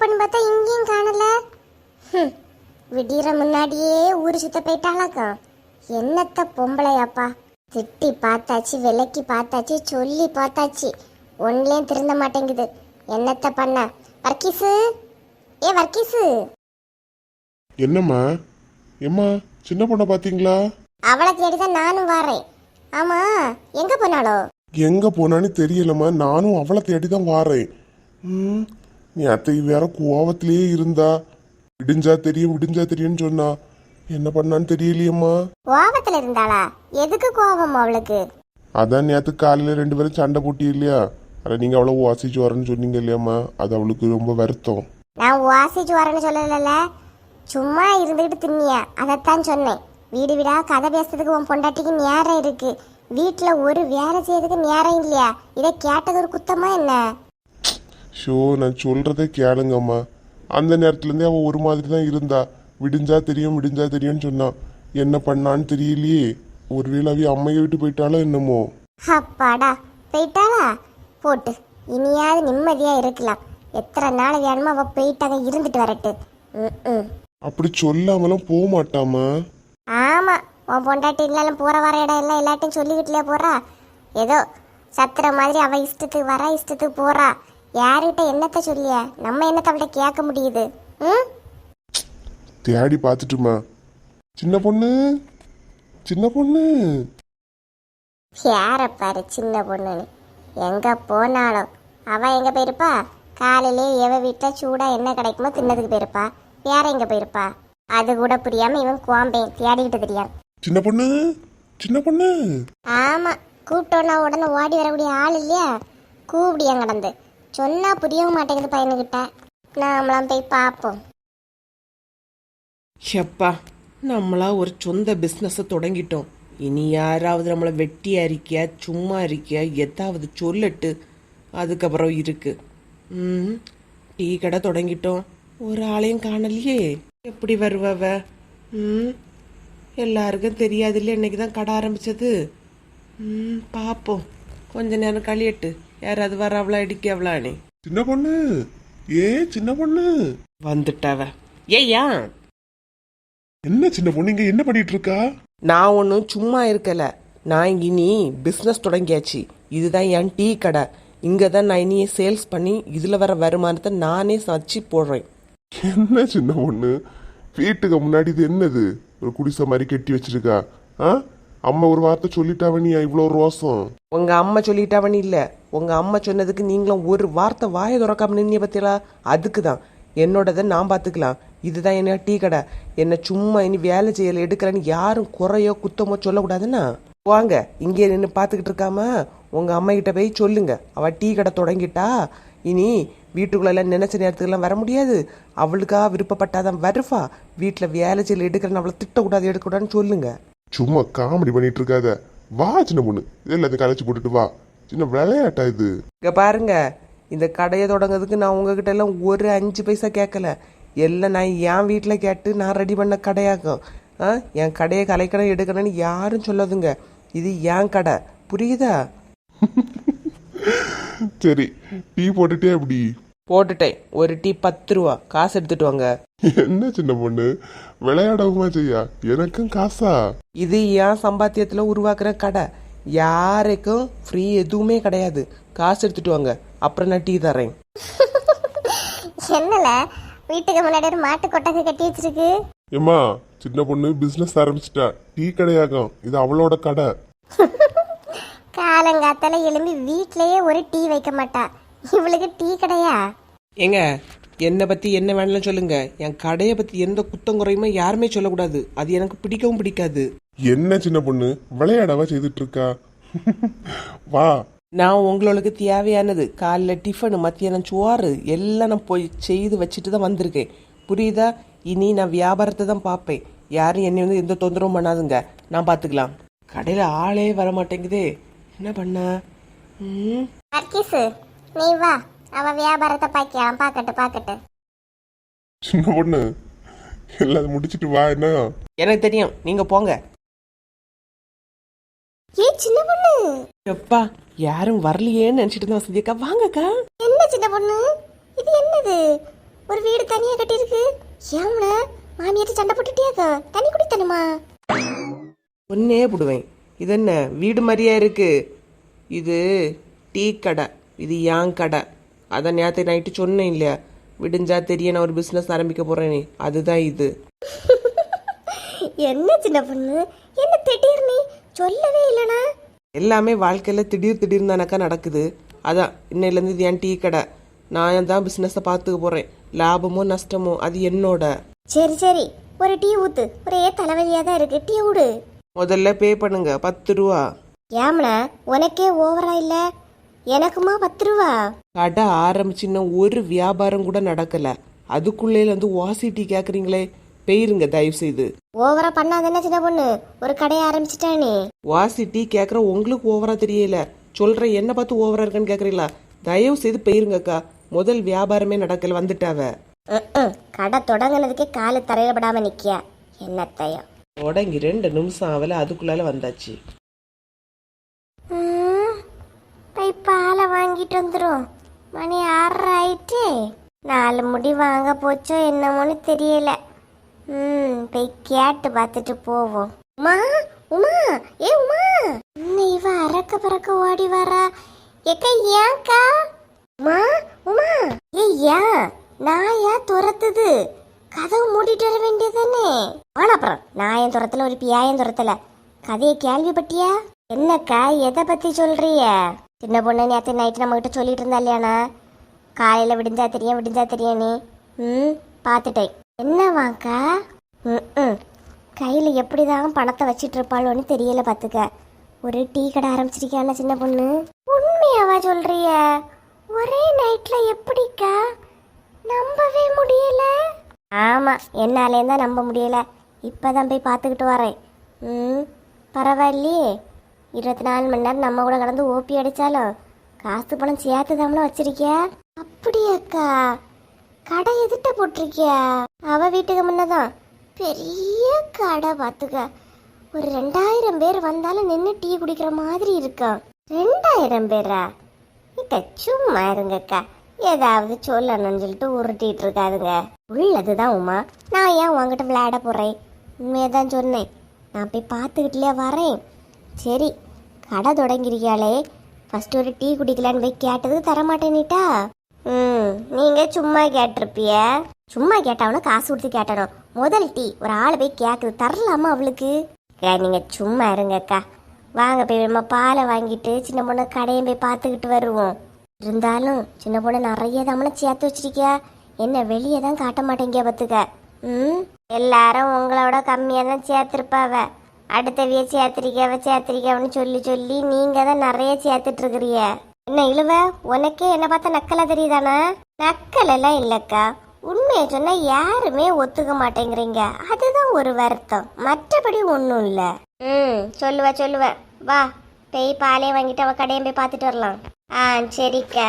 இருப்பான்னு பார்த்தா இங்கேயும் காணல. ஹம், விடியற முன்னாடியே ஊர் சுத்த போயிட்டாளாக்கும் என்னத்த பொம்பளையாப்பா. திட்டி பார்த்தாச்சு விலைக்கு பார்த்தாச்சு சொல்லி பார்த்தாச்சு. ஒன்லேயும் திருந்த மாட்டேங்குது. என்னத்த பண்ண? வர்க்கீஸு ஏ வர்க்கீஸு என்னம்மா? எம்மா சின்ன பொண்ணை பாத்தீங்களா அவளை தேடிதான் நானும் வரேன். ஆமா எங்க போனாளோ? எங்க போனான்னு தெரியலம்மா. நானும் அவளை தேடி தான் வாரேன். ம் நீ அத்தை வேற கோவத்திலேயே இருந்தா. விடிஞ்சா தெரியும் விடிஞ்சா தெரியும்னு சொன்னா. என்ன பண்ணான்னு தெரியலையம்மா. கோபத்துல இருந்தாளா? எதுக்கு கோபம் அவளுக்கு? அதான் நேத்து காலையில ரெண்டு பேரும் சண்டை போட்டி இல்லையா? அதை நீங்க அவ்வளோ வாசிச்சு வரேன்னு சொன்னீங்க இல்லையாம்மா. அது அவளுக்கு ரொம்ப வருத்தம். நான் வாசிச்சு வரேன்னு சொல்லல சும்மா இருந்துகிட்டு தின்னியா அதைத்தான் சொன்னேன். வீடு வீடா கதை பேசுறதுக்கு உன் பொண்டாட்டிக்கு நேரம் இருக்கு. வீட்டுல ஒரு வேலை செய்யறதுக்கு நேரம் இல்லையா? இதை கேட்டது ஒரு குத்தமா என்ன? ஷோ நான் சொல்றதே கேளுங்கம்மா. அந்த நேரத்துலேருந்தே அவள் ஒரு மாதிரி தான் இருந்தா. விடிஞ்சா தெரியும் விடிஞ்சா தெரியும்னு சொன்னான் என்ன பண்ணான்னு தெரியலையே. ஒருவேளை அவி அம்மையை விட்டு போயிட்டாலோ என்னமோ? அப்பாடா போயிட்டாளா? போட்டு இனியாவது நிம்மதியா இருக்கலாம். எத்தனை நாள் வேணுமோ அவ போயிட்டாங்க இருந்துட்டு வரட்டு. ம் அப்படி சொல்லாமலாம் போக மாட்டாமா ஆமா உன் பொண்டாட்டி இல்லாலும் போற வர இடம் எல்லாம் எல்லாட்டையும் சொல்லிக்கிட்டுல போறா. ஏதோ சத்துற மாதிரி அவ இஷ்டத்துக்கு வர இஷ்டத்துக்கு போறா. யார்கிட்ட என்னத்த சொல்லிய? நம்ம என்னத்த அவள்கிட்ட கேட்க முடியுது? ம்? தேடி பார்த்துட்டுமா. சின்ன பொண்ணு. சின்ன பொண்ணு. யார பாரு சின்ன பொண்ணுன்னு. எங்க போனாலும். அவ எங்க போயிருப்பா? காலையிலே எவ வீட்டுல சூடா என்ன கிடைக்குமோ தின்னதுக்கு போயிருப்பா. வேற எங்க போயிருப்பா? அது கூட புரியாம இவன் குவாம்பேன். தேடிக்கிட்டு தெரியான் சின்ன பொண்ணு. சின்ன பொண்ணு. ஆமா. கூப்பிட்டோன்னா உடனே ஓடி வரக்கூடிய ஆள் இல்லையா? கூப்பிடியான் கடந்து. சொன்னா புரியவும் மாட்டேங்குது பையனுக்கிட்ட நாமளாம் போய் பார்ப்போம். எப்பா நம்மளா ஒரு சொந்த பிஸ்னஸை தொடங்கிட்டோம். இனி யாராவது நம்மளை வெட்டியா இருக்கியா சும்மா இருக்கியா எதாவது சொல்லட்டு அதுக்கப்புறம் இருக்கு. ம் டீ கடை தொடங்கிட்டோம். ஒரு ஆளையும் காணலையே. எப்படி வருவவ ம் எல்லாருக்கும் தெரியாதுல்ல இன்னைக்கு தான் கடை ஆரம்பிச்சது. ம் பார்ப்போம். கொஞ்ச நேரம் கழியட்டு. யாராவது வரவளா அடிக்கவளானே சின்ன பொண்ணு. ஏ சின்ன பொண்ணு. வந்துட்டாவ. ஏய்யா. என்ன சின்ன பொண்ணு இங்க என்ன பண்ணிட்டு இருக்கா நான் ஒன்றும் சும்மா இருக்கல. நான் இனி பிஸ்னஸ் தொடங்கியாச்சு. இதுதான் என் டீ கடை. இங்கே தான் நான் இனி சேல்ஸ் பண்ணி இதில் வர வருமானத்தை நானே வச்சு போடுறேன். என்ன சின்ன பொண்ணு? வீட்டுக்கு முன்னாடி இது என்னது? ஒரு குடிசை மாதிரி கட்டி வச்சிருக்கா. ஆ? அம்மா ஒரு வார்த்தை சொல்லிட்டாவனியா இவ்வளோ ரோசம்? உங்கள் அம்மா சொல்லிட்டாவனு இல்லை. உங்கள் அம்மா சொன்னதுக்கு நீங்களும் ஒரு வார்த்தை வாயை திறக்காம நின்று பத்தியலா அதுக்கு தான் என்னோடதை நான் பார்த்துக்கலாம் இதுதான் என்ன டீ கடை. என்னை சும்மா இனி வேலை செய்யல எடுக்கிறேன்னு யாரும் குறையோ குத்தமோ சொல்லக்கூடாதுன்னா? வாங்க இங்கே நின்று பார்த்துக்கிட்டு இருக்காம உங்கள் அம்மாக்கிட்ட போய் சொல்லுங்க. அவள் டீ கடை தொடங்கிட்டா இனி வீட்டுக்குள்ளெல்லாம் நினச்ச நேரத்துக்கெல்லாம் வர முடியாது. அவளுக்கா விருப்பப்பட்டாதான் வருவா. வீட்டில் வேலை செய்யல எடுக்கிறேன்னு அவளை திட்டக்கூடாது எடுக்கக்கூடாதுன்னு சொல்லுங்க. சும்மா காமெடி பண்ணிட்டு இருக்காத. வா சின்ன பொண்ணு. எல்லாத்தையும் கலைச்சி போட்டுட்டு வா. சின்ன விளையாட்டா இது? இங்க பாருங்க இந்த கடையை தொடங்கிறதுக்கு நான் உங்ககிட்ட எல்லாம் ஒரு அஞ்சு பைசா கேட்கல. எல்லாம் நான் என் வீட்டில் கேட்டு நான் ரெடி பண்ண கடையாக்கும் ஆ என் கடையை கலைக்கணும் எடுக்கணும்னு யாரும் சொல்லாதுங்க. இது என் கடை. புரியுதா? சரி டீ போட்டுட்டே அப்படி போட்டுட்டேன். ஒரு டீ பத்து ரூபா. காசு எடுத்துட்டு வாங்க. என்ன சின்ன பொண்ணு? விளையாடவுமா செய்யா? எனக்கும் காசா? இது என் சம்பாத்தியத்தில் உருவாக்குற கடை. யாருக்கும் ஃப்ரீ எதுவுமே கிடையாது. காசு எடுத்துட்டு வாங்க. அப்புறம் நான் டீ தரேன் என்னல? வீட்டுக்கு முன்னாடி ஒரு மாட்டு கொட்டகை கட்டி வச்சிருக்கு. ஏம்மா சின்ன பொண்ணு பிசினஸ் ஆரம்பிச்சிட்டா. டீ கடையாகும். இது அவளோட கடை. காலங்காத்தால எழும்பி வீட்லயே ஒரு டீ வைக்க மாட்டா. இவளுக்கு டீ கடையா? ஏங்க என்னை பற்றி என்ன வேணாலும் சொல்லுங்க. என் கடையை பற்றி எந்த குத்தம் குறையுமே யாருமே சொல்லக்கூடாது. அது எனக்கு பிடிக்கவும் பிடிக்காது. என்ன சின்ன பொண்ணு? விளையாடவா செய்துட்டு இருக்கா வா. நான் உங்களுக்கு தேவையானது. காலைல டிஃபனு மத்தியானம் சோறு எல்லாம் நான் போய் செய்து வச்சுட்டு தான் வந்திருக்கேன். புரியுதா? இனி நான் வியாபாரத்தை தான் பார்ப்பேன். யாரும் என்னை வந்து எந்த தொந்தரவும் பண்ணாதுங்க. நான் பார்த்துக்கலாம். கடையில் ஆளே வர மாட்டேங்குதே என்ன பண்ண? ம்? நீ வா. அவ வியாபாரத்தை பாக்கலாம் பாக்கட்டு பாக்கட்டு. சின்ன பொண்ணு எல்லாம் முடிச்சிட்டு வா என்ன? எனக்கு தெரியும். நீங்கள் போங்க. ஏ சின்ன பொண்ணு? எப்பா யாரும் வரலையேன்னு நினச்சிட்டு தான் வசதியக்கா வாங்கக்கா. என்ன சின்ன பொண்ணு? இது என்னது? ஒரு வீடு தனியா கட்டியிருக்கு. ஏம்ல மாமியார் சண்டை போட்டுட்டியாக்கா? தண்ணி குடித்தனுமா? ஒன்னே போடுவேன். இது என்ன வீடு மாதிரியா இருக்கு? இது டீ கடை. இது ஏன் கடை. அதான் நேற்று நைட்டு சொன்னேன் இல்லையா? விடிஞ்சா தெரிய நான் ஒரு பிஸ்னஸ் ஆரம்பிக்க போறேனே. அதுதான் இது. என்ன சின்ன பொண்ணு? என்ன திடீர்னு? சொல்லவே இல்லனா எல்லாமே வாழ்க்கையில் திடீர் திடீர்னு தானக்கா நடக்குது. அதான் இன்னையிலேருந்து இது என் டீ கடை. நான் தான் பிஸ்னஸை பார்த்துக்க போகிறேன் லாபமோ நஷ்டமோ அது என்னோட. சரி சரி. ஒரு டீ ஊத்து. ஒரே தலைவலியா தான் இருக்கு. டீ விடு முதல்ல பே பண்ணுங்க. பத்து ரூபா. ஏம்னா உனக்கே ஓவரா இல்ல? எனக்குமா பத்து ரூபா கடை ஆரம்பிச்சு இன்னும் ஒரு வியாபாரம் கூட நடக்கல. அதுக்குள்ளே வந்து வாசி டீ கேட்குறீங்களே பெயிருங்க தயவு செய்து ஓவரா பண்ணாதானே சின்ன பொண்ணு. ஒரு கடையை ஆரம்பிச்சிட்டானே. வாசி டீ கேட்குற உங்களுக்கு ஓவரா தெரியல. சொல்ற என்ன பார்த்து ஓவரா இருக்குன்னு கேட்குறீங்களா தயவு செய்து பெயிருங்கக்கா முதல் வியாபாரமே நடக்கல வந்துட்டாவ. கடை தொடங்கினதுக்கே காலு தரையில படாம நிக்கியா? என்னத்தையும் தொடங்கி ரெண்டு நிமிஷம் ஆகல அதுக்குள்ளால வந்தாச்சு ம், போய் பாலை வாங்கிட்டு வந்துடும் மணி ஆறரை ஆயிட்டு நாலு முடி வாங்க போச்சோ என்னமோன்னு தெரியல. ம் போய் கேட்டு பார்த்துட்டு போவோம். உமா உமா ஏ உமா இன்னும் இவ அறக்க பறக்க ஓடி வரா? எக்க ஏன்க்கா? உமா உமா ஏ ஏன் நாயா துரத்துது? கதவு மூடிட்டு வர வேண்டியதானே ஆனா அப்புறம் நாயன் துரத்துல ஒரு பியாயன் துரத்துல. கதையை கேள்விப்பட்டியா? என்னக்கா எதை பத்தி சொல்றிய சின்ன பொண்ணு நேற்று நைட்டு நம்மக்கிட்ட சொல்லிட்டு இருந்தா இல்லையாண்ணா காலையில் விடிஞ்சா தெரியும் விடிஞ்சா தெரியும் நீ. ம் பார்த்துட்டேன். என்னவாக்கா ம் ம் கையில் எப்படி தான் பணத்தை வச்சிட்டு இருப்பாளோன்னு தெரியல பார்த்துக்க ஒரு டீ கடை ஆரம்பிச்சிருக்கியான சின்ன பொண்ணு? உண்மையாவா சொல்றிய? ஒரே நைட்டில் எப்படிக்கா? நம்பவே முடியல. ஆமாம் என்னாலேயும் தான் நம்ப முடியல. இப்பதான் போய் பார்த்துக்கிட்டு வரேன். ம் பரவாயில்லையே. இருபத்தி நாலு மணி நேரம் நம்ம கூட கடந்து ஓபி அடிச்சாலும் காசு பணம் சேர்த்து தாமலாம் வச்சிருக்கியா? அப்படியாக்கா. கடை எதிட்ட போட்டிருக்கியா? அவ வீட்டுக்கு முன்னதான். பெரிய கடை பார்த்துக்க. ஒரு ரெண்டாயிரம் பேர் வந்தாலும் நின்று டீ குடிக்கிற மாதிரி இருக்கும் ரெண்டாயிரம் பேரா? இக்க சும்மா இருங்கக்கா. ஏதாவது சொல்லணும்னு சொல்லிட்டு உருட்டிட்டு இருக்காதுங்க. உள்ளதுதான் உமா. நான் ஏன் உங்ககிட்ட விளையாட போறேன்? உண்மையதான் சொன்னேன். நான் போய் பார்த்துக்கிட்டே வரேன். சரி கடை தொடங்கிருக்கியாளே. ஃபஸ்ட் ஒரு டீ குடிக்கலான்னு போய் கேட்டது தரமாட்டேனிட்டா ம் நீங்கள் சும்மா கேட்டிருப்பிய? சும்மா கேட்டவனும் காசு கொடுத்து கேட்டணும். முதல் டீ ஒரு ஆளை போய் கேட்குது தரலாமா அவளுக்கு? நீங்கள் சும்மா இருங்கக்கா. வாங்க போய் நம்ம பாலை வாங்கிட்டு சின்ன பொண்ணு கடையும் போய் பார்த்துக்கிட்டு வருவோம். இருந்தாலும் சின்ன பொண்ணு நிறைய தமனை சேர்த்து வச்சிருக்கியா? என்ன வெளியே தான் காட்ட மாட்டேங்க பார்த்துக்க. ம் எல்லாரும் உங்களோட கம்மியாக தான் சேர்த்துருப்பாவ. அடுத்தவிய சேர்த்திருக்கவ சேர்த்திருக்கவன்னு சொல்லி சொல்லி நீங்க தான் நிறைய சேர்த்துட்டு இருக்கிறிய என்ன இழுவ? உனக்கே என்ன பார்த்தா நக்கலா தெரியுதானா? நக்கல் எல்லாம் இல்லக்கா. உண்மையை சொன்னா யாருமே ஒத்துக்க மாட்டேங்கிறீங்க. அதுதான் ஒரு வருத்தம். மற்றபடி ஒன்றும் இல்லை. ம் சொல்லுவ சொல்லுவ. வா போய் பாலே வாங்கிட்டு அவ கடையை போய் பார்த்துட்டு வரலாம். ஆ சரிக்கா.